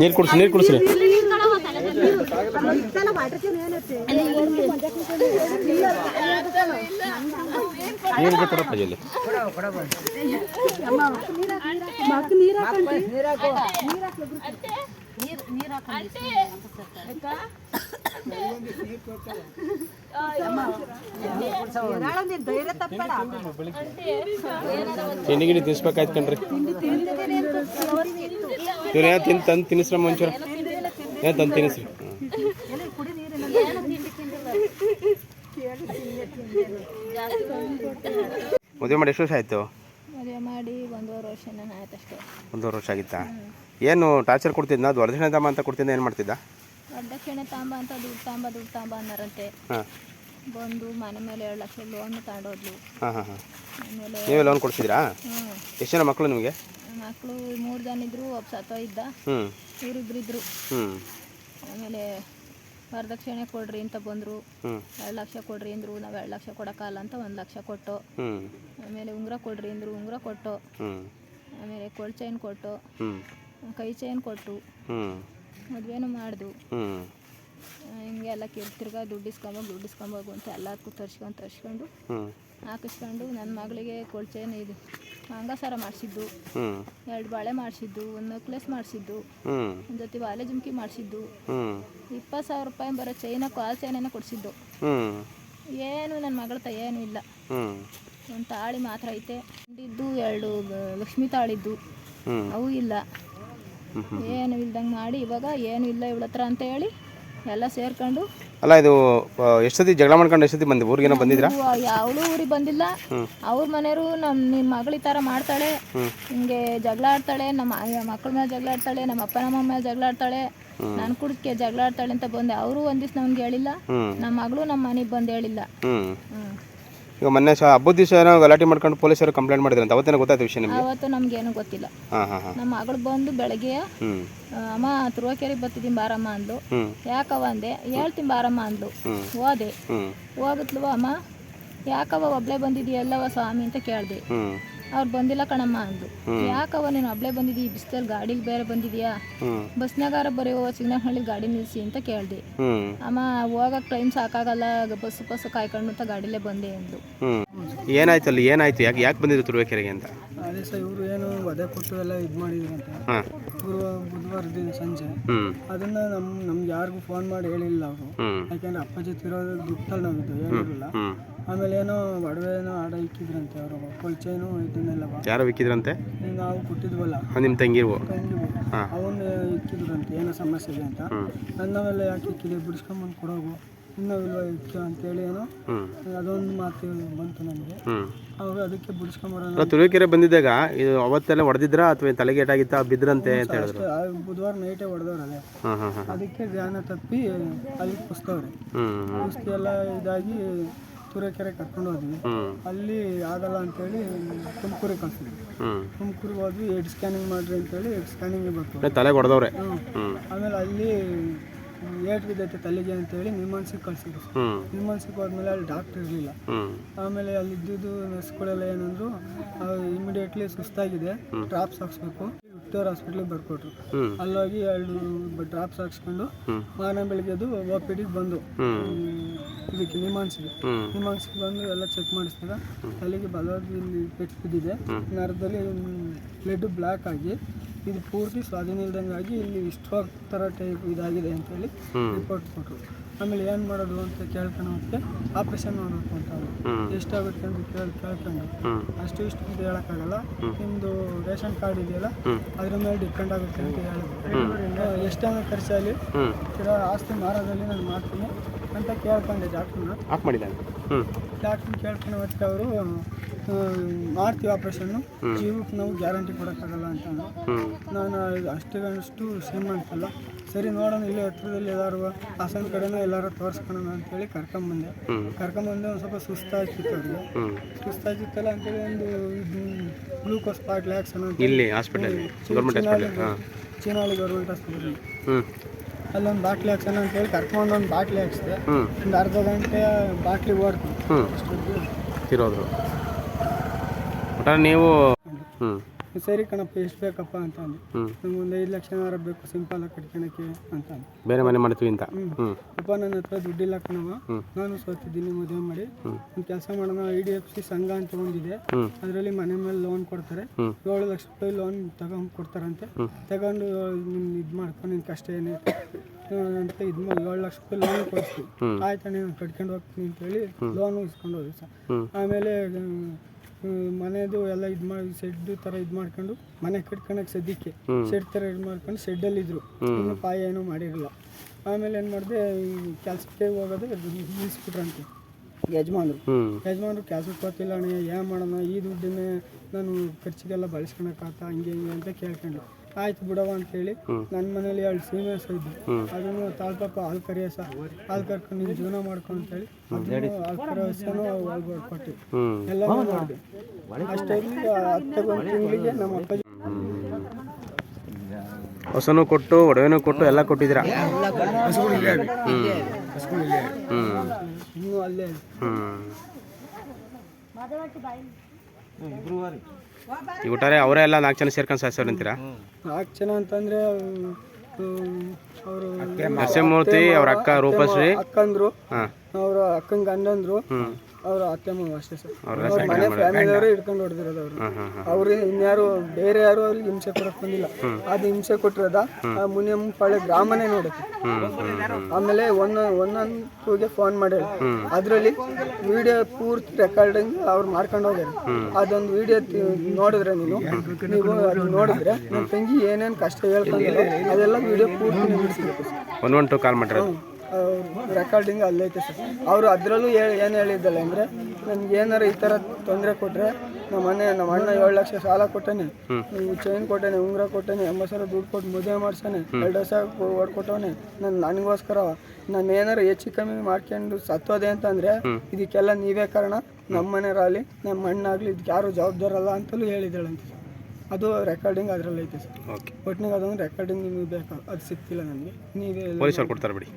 ನೀರು ಕುಡಿಸಿ ನೀರು ಕುಡಿಸ್ರಿ. ನೀರಿಗೆ ನೀರು ಜಲ್ಲಿ ತಿಂಡಿ ಗಿಡಿ ತಿನ್ಸ್ಬೇಕಾಯ್ತು ಕಣ್ರಿ. ಇವ್ರು ಏನು ತಂದು ತಿನ್ನಿಸ್ರಮ್ಮ ಒಂಚೂರು ಏನು ತಂದು ತಿನ್ನಿಸ್ರಿ ಮದುವೆ ಮಾಡಿ ಎಷ್ಟು ವರ್ಷ ಆಯಿತು? ಮಾಡಿ ಒಂದೂವರೆ ವರ್ಷ ಆಯ್ತು ಅಷ್ಟೇ. ಒಂದೂವರೆ ವರ್ಷ ಆಗಿತ್ತಾ? ಏನು ಟಾರ್ಚರ್ ಕೊಡ್ತಿದ್ನ? ಅದು ವರದಕ್ಷಿಣೆ ತಾಂಬ ಅಂತ ಕೊಡ್ತಿದ್ದ ಏನು ಮಾಡ್ತಿದ್ದ? ವರದಕ್ಷಿಣೆ ತಾಂಬ ಅಂತ ದುಡ್ಡು ತಾಂಬ ದುಡ್ಡು ತಾಂಬ ಅನ್ನರಂತೆ. ಬಂದು ಮನೆ ಮೇಲೆ ಏಳು ಲಕ್ಷ ಲೋನ್ ತಗೊಂಡೋದ್ಲು. ಹಾಂ ಹಾಂ ಹಾಂ. ಆಮೇಲೆ ನೀವೇ ಲೋನ್ ಕೊಡ್ಸಿದ್ರಾ? ಹ್ಞೂ ಎಷ್ಟು ಜನ ಮಕ್ಕಳು ನಿಮಗೆ? ಮಕ್ಕಳು ಮೂರು ಜನ ಇದ್ರು ಒಬ್ಬ ಸತ್ತೋ ಇದ್ದ. ಹ್ಞೂ ಇವರಿಬ್ರು ಇದ್ರು ಹ್ಞೂ ಆಮೇಲೆ ವರದಕ್ಷಿಣೆ ಕೊಡ್ರಿ ಅಂತ ಬಂದರು. ಹ್ಞೂ ಎರಡು ಲಕ್ಷ ಕೊಡ್ರಿ ಅಂದ್ರು ನಾವು ಎರಡು ಲಕ್ಷ ಕೊಡೋಕ್ಕಲ್ಲ ಅಂತ ಒಂದು ಲಕ್ಷ ಕೊಟ್ಟು. ಹ್ಞೂ ಆಮೇಲೆ ಉಂಗುರ ಕೊಡ್ರಿ ಅಂದರು ಉಂಗುರ ಕೊಟ್ಟು. ಹ್ಞೂ ಆಮೇಲೆ ಕೊಳ್ ಚೈನ್ ಕೊಟ್ಟು. ಹ್ಞೂ ಕೈ ಚೈನ್ ಕೊಟ್ಟು ಹ್ಞೂ ಮದುವೆನೂ ಮಾಡ್ದು. ಹ್ಞೂ ಹಿಂಗೆಲ್ಲ ಕೇಳಿ ತಿರ್ಗಾ ದುಡ್ಡು ಇಸ್ಕೊಂಬೋಗಿ ದುಡ್ಡು ಇಸ್ಕೊಂಬೋಗು ಅಂತ ಎಲ್ಲದಕ್ಕೂ ತರ್ಸ್ಕೊಂಡು ತರ್ಸ್ಕೊಂಡು ಹಾಕಿಸ್ಕೊಂಡು ನನ್ನ ಮಗಳಿಗೆ ಕೊಳ್ಚೇನು ಇದು ಮಂಗಸಾರ ಮಾಡಿಸಿದ್ದು ಎರಡು ಬಾಳೆ ಮಾಡಿಸಿದ್ದು ಒಂದು ನೆಕ್ಲೆಸ್ ಮಾಡಿಸಿದ್ದು ಒಂದ್ ಜೊತೆ ಬಾಲೆ ಜುಮ್ಕಿ ಮಾಡಿಸಿದ್ದು ಇಪ್ಪತ್ತು ಸಾವಿರ ರೂಪಾಯಿ ಬರೋ ಚೈನ ಕಾಲ್ ಚೈನನ್ನ ಕೊಡಿಸಿದ್ದು. ಏನು ನನ್ನ ಮಗಳ ತ ಏನು ಇಲ್ಲ. ಒಂದು ತಾಳಿ ಮಾತ್ರ ಐತೆ. ಇದ್ದು ಎರಡು ಲಕ್ಷ್ಮಿ ತಾಳಿದ್ದು. ಅವು ಇಲ್ಲ. ಏನು ಇಲ್ದಂಗೆ ಮಾಡಿ ಇವಾಗ ಏನು ಇಲ್ಲ ಇವಳ ಹತ್ರ ಅಂತ ಹೇಳಿ ಎಲ್ಲ ಸೇರ್ಕೊಂಡು ಅಲ್ಲ ಇದು ಎಷ್ಟು ಸತಿ ಜಗಳ ಮಾಡ್ಕೊಂಡು ಎಷ್ಟು ಸತಿ ಬಂದಿ ಊರಿಗೇನೋ ಬಂದಿದ್ರಾ? ಯಾವಳು ಊರಿಗೆ ಬಂದಿಲ್ಲ. ಅವ್ರ ಮನೆಯವರು ನಮ್ಮ ನಿಮ್ಮ ಮಗಳ ಈ ಥರ ಮಾಡ್ತಾಳೆ. ಹಿಂಗೆ ಜಗಳ ಆಡ್ತಾಳೆ ನಮ್ಮ ಮಕ್ಕಳ ಮೇಲೆ ಜಗಳ ಆಡ್ತಾಳೆ ನಮ್ಮ ಅಪ್ಪ ನಮ್ಮ ಮೇಲೆ ಜಗಳ ಆಡ್ತಾಳೆ. ನಾನು ಕುಡ್ಕೆ ಜಗಳ ಆಡ್ತಾಳೆ ಅಂತ ಬಂದೆ. ಅವರು ಒಂದ್ ದಿವ್ಸ ನಮ್ಗೆ ಹೇಳಿಲ್ಲ. ನಮ್ಮ ಮಗಳು ನಮ್ಮ ಮನೆಗೆ ಬಂದು ಹೇಳಿಲ್ಲ. ಈಗ ಮೊನ್ನೆ ಸಹ ಹಬ್ಬದ ದಿವಸ ಏನೋ ಗಲಾಟೆ ಮಾಡ್ಕೊಂಡು ಪೊಲೀಸರು ಕಂಪ್ಲೇಂಟ್ ಮಾಡಿದ್ರು ಅಂತ. ಅವತ್ತೇನೋ ಗೊತ್ತಾಯ್ತು ವಿಷಯ ನಿಮಗೆ? ಅವತ್ತು ನಮ್ಗೇನು ಗೊತ್ತಿಲ್ಲ. ಹಾಂ ಹಾಂ ಹಾಂ. ನಮ್ಮ ಮಗಳು ಬಂದು ಬೆಳಗ್ಗೆ ಅಮ್ಮ ತ್ರುವ ಅಮ್ಮ ತುರುವಕೆರೆಗೆ ಬರ್ತಿದ್ದೀನಿ ಬಾರಮ್ಮ ಅಂದ್ಲು. ಯಾಕವ ಅಂದೆ? ಹೇಳ್ತೀನಿ ಬಾರಮ್ಮ ಅಂದ್ಲು. ಹೋದೆ. ಹೋಗುತ್ತಲ್ವ ಅಮ್ಮ. ಯಾಕವ ಒಬ್ಳೆ ಬಂದಿದೆಯಲ್ಲವ ಸ್ವಾಮಿ ಅಂತ ಕೇಳಿದೆ. ಅವ್ರು ಬಂದಿಲ್ಲ ಕಣಮ್ಮ ಅಂದ್ರು. ಯಾಕವ ನೀನು ಒಬ್ಳೆ ಬಂದಿದ್ದೀ? ಬಿಸಿಲಲ್ಲಿ ಗಾಡಿಲಿ ಬೇರೆ ಬಂದಿದ್ಯಾ? ಬಸ್ನಾಗಾರ ಬರೀ ಸಿಗ್ನಲ್ ಹಳ್ಳಿ ಗಾಡಿ ನಿಲ್ಸಿ ಅಂತ ಕೇಳ್ದೆ. ಅಮ್ಮ ಹೋಗಕ್ ಟೈಮ್ ಸಾಕಾಗಲ್ಲ ಬಸ್ ಬಸ್ ಕಾಯ್ಕೊಂಡು ಅಂತ ಗಾಡಿಲೇ ಬಂದೆ ಅಂದ್ರು. ಏನಾಯ್ತು ಅಲ್ಲಿ ಏನಾಯ್ತು? ಯಾಕೆ ಯಾಕೆ ಬಂದಿದ್ರು ತುರುವೇಕೆರೆಗೆ ಅಂತ? ಅದೇ ಸರ್ ಇವರು ಏನು ವಧೆ ಕೊಟ್ಟು ಎಲ್ಲ ಇದು ಮಾಡಿದ್ರಂತೆ ಅಂತ. ಇವರು ಬುಧವಾರ ದಿನ ಸಂಜೆ. ಹ್ಞೂ ಅದನ್ನ ನಮ್ ನಮ್ಗೆ ಯಾರಿಗೂ ಫೋನ್ ಮಾಡಿ ಹೇಳಿಲ್ಲ ಅವರು. ಹ್ಞೂ ಯಾಕೆಂದ್ರೆ ಜೊತೆ ತಿರೋದು ದುಃಖದಲ್ಲಿ ನಾವಿದ್ದು ಏನಿರಲಿಲ್ಲ ಹ್ಞೂ ಆಮೇಲೆ ಏನೋ ಒಡವೆ ಏನೋ ಆಡ ಇಕ್ಕಿದ್ರಂತೆ ಅವರು ಕೊಲ್ಚೇನು ಇದನ್ನೆಲ್ಲ ಯಾರೋ ವಿಕ್ಕಿದ್ರಂತೆ ನಾವು ಕೊಟ್ಟಿದ್ವಲ್ಲ ನಿಮ್ಮ ತಂಗಿ ತಂಗಿವು ಹಾ. ಅವನ್ನ ಇಕ್ಕಿದ್ರಂತೆ ಏನೋ ಸಮಸ್ಯೆ ಇದೆ ಅಂತ. ನನ್ನವೆಲ್ಲ ಯಾಕೆ ಇಕ್ಕಿದೆ? ಬಿಡಿಸ್ಕೊಂಬಂದು ಕೊಡೋಗು. ಇನ್ನವಿಲ್ವ ಇಕ್ಕ ಅಂತೇಳಿ ಏನೋ ಅದೊಂದು ಮಾತು ಬಂತು ನನಗೆ ಅವಾಗ ಅದಕ್ಕೆ ಬಿಡಿಸ್ಕೊಂಬರೋಣ ತುರುವೇಕೆರೆ ಬಂದಿದ್ದಾಗ ಇದು ಅವತ್ತೆಲ್ಲ ಹೊಡೆದಿದ್ರಾ ಅಥವಾ ತಲೆಗೆ ಏಟಾಗಿತ್ತಾ ಬಿದ್ರಂತೆ ಅಂತ ಹೇಳಿದ್ರು? ಬುಧವಾರ ನೈಟೇ ಹೊಡೆದವ್ರು ಅದೇ ಹಾಂ ಹಾಂ ಹಾಂ ಅದಕ್ಕೆ ಧ್ಯಾನ ತಪ್ಪಿ ಅಲ್ಲಿ ಕುಸ್ತವ್ರೆ ಕುಸ್ತಿ ಎಲ್ಲ ಇದಾಗಿ ತುರೇಕೆರೆ ಕರ್ಕೊಂಡು ಹೋದ್ವಿ. ಅಲ್ಲಿ ಆಗಲ್ಲ ಅಂತೇಳಿ ತುಮಕೂರಿಗೆ ಕಳ್ಸಿದ್ವಿ. ತುಮಕೂರಿಗೆ ಹೋದ್ವಿ ಎಡ್ ಸ್ಕ್ಯಾನಿಂಗ್ ಮಾಡ್ರಿ ಅಂತೇಳಿ ಎಡ್ ಸ್ಕ್ಯಾನಿಂಗ್ ಬರ್ತೀವಿ ತಲೆಗೆ ಹೊಡೆದವ್ರೆ ಆಮೇಲೆ ಅಲ್ಲಿ ಏಟ್ ಬಿದ್ದೈತೆ ತಲೆಗೆ ಅಂತೇಳಿ ನಿಮ್ಮನ್ಸಿಗೆ ಕಳ್ಸಿದ್ರು. ನಿಮ್ಮನ್ಸಿಗೆ ಹೋದ್ಮೇಲೆ ಅಲ್ಲಿ ಡಾಕ್ಟರ್ ಇರಲಿಲ್ಲ. ಆಮೇಲೆ ಅಲ್ಲಿ ಇದ್ದಿದ್ದು ನರ್ಸ್ಗಳೆಲ್ಲ ಏನಂದ್ರು ಇಮಿಡಿಯೇಟ್ಲಿ ಸುಸ್ತಾಗಿದೆ ಡ್ರಾಪ್ಸ್ ಹಾಕ್ಸ್ಬೇಕು. ವಿಕ್ಟೋರ್ ಹಾಸ್ಪಿಟ್ಲಿಗೆ ಬರ್ಕೊಟ್ರು. ಅಲ್ಲೋಗಿ ಎರಡು ಡ್ರಾಪ್ಸ್ ಹಾಕ್ಸ್ಕೊಂಡು ಮಾರನೇ ಬೆಳಿಗ್ಗೆ ಅದು ಓ ಪಿ ಡಿಗೆ ಬಂದು ಇದಕ್ಕೆ ನಿಮಾನ್ಸಿಗೆ ನಿಮ್ಮನ್ಸಿಗೆ ನಿಮಾನ್ಸಿಗೆ ಬಂದು ಎಲ್ಲ ಚೆಕ್ ಮಾಡಿಸಿದಾಗ ತಲೆಗೆ ಬಲವಾಗಿ ಇಲ್ಲಿ ಪೆಟ್ಟು ಬಿದ್ದಿದೆ. ನರದಲ್ಲಿ ಬ್ಲಡ್ ಬ್ಲ್ಯಾಕ್ ಆಗಿ ಇದು ಪೂರ್ತಿ ಸ್ವಾಧೀನ ಇಲ್ದಂಗೆ ಆಗಿ ಇಲ್ಲಿ ಸ್ಟ್ರೋಕ್ ಥರ ಟೈಪ್ ಇದಾಗಿದೆ ಅಂತ ಹೇಳಿ ರಿಪೋರ್ಟ್ ಕೊಟ್ಟರು ಆಮೇಲೆ ಏನು ಮಾಡೋದು ಅಂತ ಕೇಳ್ಕೊಳೋಕ್ಕೆ ಆಪ್ರೇಷನ್ ಮಾಡಬೇಕು ಅಂತ ಅವ್ರು. ಎಷ್ಟಾಗುತ್ತೆ ಅಂತ ಕೇಳಿ ಕೇಳ್ಕೊಂಡು ಅಷ್ಟು ಇಷ್ಟು ಅಂತ ಹೇಳೋಕ್ಕಾಗಲ್ಲ. ನಿಮ್ಮದು ರೇಷನ್ ಕಾರ್ಡ್ ಇದೆಯಲ್ಲ ಅದ್ರ ಮೇಲೆ ಡಿಪೆಂಡ್ ಆಗುತ್ತೆ ಅಂತ ಹೇಳಿದ್ರು ಎಷ್ಟೇ ಖರ್ಚಾಗಲಿ ಆಸ್ತಿ ಮಾರೋದಲ್ಲಿ ನಾನು ಮಾಡ್ತೀನಿ. ಅಂತ ಕೇಳ್ಕೊಂಡೆ ಡಾಕ್ಟ್ರನ್ನ ಆಫ್ ಮಾಡಿದ್ದಾನೆ? ಹ್ಞೂ ಡಾಕ್ಟ್ರನ್ನ ಕೇಳ್ಕೊಂಡು ಹೊತ್ತಿಗೆ ಅವರು ಮಾಡ್ತೀವಿ ಆಪ್ರೇಷನ್ನು. ಜೀವಕ್ಕೆ ನಾವು ಗ್ಯಾರಂಟಿ ಕೊಡೋಕ್ಕಾಗಲ್ಲ ಅಂತ ನಾನು ಅಷ್ಟಿಗಷ್ಟು ಶ್ರೀಮಂತಲ್ಲ ಸರಿ ನೋಡೋಣ ಇಲ್ಲೇ ಹತ್ರದಲ್ಲಿ ಎಲ್ಲಾರು ಹಾಸನ ಕಡೆನೂ ಎಲ್ಲರೂ ತೋರಿಸ್ಕೊಳೋಣ ಅಂತೇಳಿ ಕರ್ಕೊಂಬಂದೆ. ಕರ್ಕೊಂಬಂದೆ ಒಂದು ಸ್ವಲ್ಪ ಸುಸ್ತಾಗಿತ್ತು ಅವ್ರಿಗೆ. ಹ್ಞೂ ಸುಸ್ತಾಗಿತ್ತಲ್ಲ ಅಂತೇಳಿ ಒಂದು ಗ್ಲೂಕೋಸ್ ಪಾಟ್ ಲ್ಯಾಕ್ಸ್ ಅಂತ. ಇಲ್ಲಿ ಗೌರ್ಮೆಂಟ್ ಹಾಸ್ಪಿಟಲ್ ಚೀನಾಳಿ ಗೌರ್ಮೆಂಟ್ ಹಾಸ್ಪಿಟಲ್ ಅಲ್ಲೊಂದು ಬಾಟ್ಲಿ ಹಾಕ್ಸೋಣ ಅಂತೇಳಿ ಕರ್ಕೊಂಡು ಒಂದು ಬಾಟ್ಲಿ ಹಾಕ್ಸಿದೆ. ಹ್ಞೂ ಒಂದು ಅರ್ಧ ಗಂಟೆ ಬಾಟ್ಲಿ ಓಡ್ತು. ಹ್ಞೂ ತಿರೋದು. ತಿರೋದ್ರು ಒಟ್ಟಾರೆ ನೀವು ಹ್ಞೂ ಸರಿ ಕಣಪ್ಪ ಎಷ್ಟು ಬೇಕಪ್ಪ ಅಂತ ಅಂದ್ರೆ ನಮ್ಗೊಂದು ನಮ್ಗೆ ಲಕ್ಷ ಐದು ಲಕ್ಷನಾರ ಬೇಕು ಸಿಂಪಲ್ ಆಗಿ ಕಟ್ಕೊಳಕ್ಕೆ ಅಂತ ಅಂದೆ. ಬೇರೆ ಮನೆ ಮಾಡ್ತೀವಿ ಅಂತ. ಅಪ್ಪ ನನ್ನ ಹತ್ರ ದುಡ್ಡಿಲ್ಲ ಕಣವ ನಾನು ಸೋತಿದ್ದೀನಿ ಮದುವೆ ಮಾಡಿ. ಒಂದು ಕೆಲಸ ಮಾಡೋಣ ಐ ಡಿ ಎಫ್ ಸಿ ಸಂಘ ಅಂತ ಒಂದಿದೆ ಅದರಲ್ಲಿ ಮನೆ ಮೇಲೆ ಲೋನ್ ಕೊಡ್ತಾರೆ. ಏಳು ಲಕ್ಷ ರೂಪಾಯಿ ಲೋನ್ ತಗೊಂಡು ಕೊಡ್ತಾರಂತೆ. ತಗೊಂಡು ನಿಮ್ ಇದು ಮಾಡ್ಕೊಂಡು ನಿನ್ನ ಕಷ್ಟ ಏನೇ ಅಂತ ಇದು ಏಳು ಲಕ್ಷ ರೂಪಾಯಿ ಲೋನ್ ಕೊಡ್ತೀವಿ ಆಯ್ತಾ ಆಯ್ತಾನೆ ನಾನು ಕಟ್ಕೊಂಡು ಹೋಗ್ತೀನಿ ಅಂತೇಳಿ ಲೋನ್ ಇಸ್ಕೊಂಡು ಹೋದ್ವಿ ಸರ್. ಆಮೇಲೆ ಮನೆದು ಎಲ್ಲ ಇದು ಮಾಡಿ ಶೆಡ್ ತರ ಇದು ಮಾಡ್ಕೊಂಡು ಮನೆ ಕಟ್ಕೊಳಕ್ಕೆ ಸದ್ಯಕ್ಕೆ. ಶೆಡ್ ಥರ ಇದು ಮಾಡ್ಕೊಂಡು ಶೆಡ್ಡಲ್ಲಿ ಇದ್ರು. ಇನ್ನು ಪಾಯ ಏನೂ ಮಾಡಿರಲಿಲ್ಲ ಆಮೇಲೆ ಏನು ಮಾಡಿದೆ ಕೆಲಸಕ್ಕೆ ಹೋಗೋದು ನಿಲ್ಲಿಸ್ಬಿಟ್ರಂತೆ ಯಜಮಾನ್ರು. ಯಜಮಾನ್ರು ಕೆಲ್ಸಕ್ಕೆ ಗೊತ್ತಿಲ್ಲ ಅಣ್ಣ ಏನು ಮಾಡೋಣ ಈ ದುಡ್ಡನ್ನೇ ನಾನು ಖರ್ಚಿಗೆಲ್ಲ ಬಳಸ್ಕೊಳಕ್ಕಾಗ್ತಾ ಹಂಗೆ ಹಿಂಗೆ ಅಂತ ಕೇಳ್ಕೊಂಡು. ಆಯ್ತು ಬಿಡವ ಅಂತೇಳಿ ನನ್ನ ಮನೇಲಿ ಎರಡು ಸೀನಿಯರ್ಸ್ ಇದ್ದು ಅದನ್ನು ತಾಳ್ಪಾಪ ಹಾಲು ಕರಿಯ ಸಹ ಹಾಲು ಕರ್ಕೊಂಡು ನೀನು ಜೀವನ ಮಾಡ್ಕೊ ಅಂತೇಳಿ ಹೇಳಿ ಹಾಲು ಕರಿಯೋ ಹಸನು ಒಳಗೆ ಕೊಟ್ಟು ಎಲ್ಲ ಮಾಡಿದೆ ಅಷ್ಟರಲ್ಲಿ ಹತ್ತೊಂದು ತಿಂಗಳಿಗೆ ನಮ್ಮ ಅಪ್ಪಾಜಿ ಹೊಸನು ಕೊಟ್ಟು ಒಡವೆನೂ ಕೊಟ್ಟು ಎಲ್ಲ ಕೊಟ್ಟಿದ್ದೀರಾ? ಹ್ಞೂ ಹ್ಞೂ ಇನ್ನೂ ಅಲ್ಲೇ. ಹ್ಞೂ ಈಗ ಒಟ್ಟಾರೆ ಅವರೇ ಎಲ್ಲ ನಾಲ್ಕು ಜನ ಸೇರ್ಕೊಂಡು ಸಾಯಿಸೋರು ಅಂತೀರಾ? ನಾಲ್ಕು ಜನ ಅಂತಂದ್ರೆ ಅವರು ನರಸಿಂಹಮೂರ್ತಿ ಅವ್ರ ಅಕ್ಕ ರೂಪಶ್ರೀ. ಅಕ್ಕಂದ್ರು. ಹಾಂ. ಅವ್ರ ಅಕ್ಕನ ಗಂಡಂದ್ರು ಅವ್ರ ಅತ್ತೆ ಮಾವ ಅಷ್ಟೇ ಸರ್. ಅವ್ರ ಮನೆ ಫ್ಯಾಮಿಲಿಯವರು ಹಿಡ್ಕೊಂಡು ಹೊಡೆದಿರೋದು ಅವರು. ಅವ್ರು ಇನ್ಯಾರು ಬೇರೆ ಯಾರು ಅವ್ರಿಗೆ ಹಿಂಸೆ ಕೊಡಕ್ ಬಂದಿಲ್ಲ. ಅದು ಹಿಂಸೆ ಕೊಟ್ಟಿರೋದ ಮುನಿಯಂಪಾಳೆ ಗ್ರಾಮನೇ ನೋಡುತ್ತೆ ಆಮೇಲೆ ಒಂದೊಂದು ಒಂದೊಂದುಗೆ ಫೋನ್ ಮಾಡಿ ಅದರಲ್ಲಿ ವಿಡಿಯೋ ಪೂರ್ತಿ ರೆಕಾರ್ಡಿಂಗ್ ಅವ್ರು ಮಾಡ್ಕೊಂಡು ಹೋಗ್ಯಾರ. ಅದೊಂದು ವಿಡಿಯೋ ನೋಡಿದ್ರೆ ನೀನು. ನೀವು ಅದು ನೋಡಿದ್ರೆ ನಮ್ಮ ತಂಗಿ ಏನೇನು ಕಷ್ಟ ಹೇಳ್ಕೊಂಡಿಲ್ಲ ಅದೆಲ್ಲ ವಿಡಿಯೋ ಪೂರ್ತಿ ಬಿಡಿಸ್ಬೇಕು ಕಾಲ್ ರೆಕಾರ್ಡಿಂಗ್ ಅಲ್ಲೈತೆ ಸರ್. ಅವರು ಅದರಲ್ಲೂ ಏನು ಹೇಳಿದ್ದಲ್ಲ ಅಂದರೆ ನನ್ಗೆ ಏನಾರು ಈ ಥರ ತೊಂದರೆ ಕೊಟ್ಟರೆ ನಮ್ಮ ಮನೆ ನಮ್ಮ ಅಣ್ಣ ಏಳು ಲಕ್ಷ ಸಾಲ ಕೊಟ್ಟೇನೆ. ಚೈನ್ ಕೊಟ್ಟೇನೆ ಉಂಗುರ ಕೊಟ್ಟೇನೆ ಎಂಬತ್ತು ಸಾವಿರ ದುಡ್ಡು ಕೊಟ್ಟು ಮದುವೆ ಮಾಡ್ಸಾನೆ ಎರಡು ವರ್ಷ ಓಡ್ಕೊಟ್ಟವನೆ. ನನ್ನ ನನಗೋಸ್ಕರ ನಾನು ಏನಾರು ಹೆಚ್ಚು ಕಮ್ಮಿ ಮಾಡ್ಕೊಂಡು ಸತ್ತೋದೆ ಅಂತಂದರೆ ಇದಕ್ಕೆಲ್ಲ ನೀವೇ ಕಾರಣ. ನಮ್ಮ ಮನೆಯವರಾಗಲಿ ನಮ್ಮ ಅಣ್ಣಾಗಲಿ ಇದಕ್ಕೆ ಯಾರು ಜವಾಬ್ದಾರಲ್ಲ ಅಂತಲೂ ಹೇಳಿದ್ದಾಳಂತೆ ಸರ್. ಅದು ರೆಕಾರ್ಡಿಂಗ್ ಅದರಲ್ಲಿ ಐತೆ ಸರ್. ಓಕೆ ಒಟ್ಟಿನಾಗ ಅದೊಂದು ರೆಕಾರ್ಡಿಂಗ್ ನಿಮಗೆ ಬೇಕು ಅದು ಸಿಕ್ತಿಲ್ಲ ನನಗೆ. ನೀವೇ ಪೊಲೀಸವ್ರು ಕೊಡ್ತಾರೆ ಬಿಡಿ.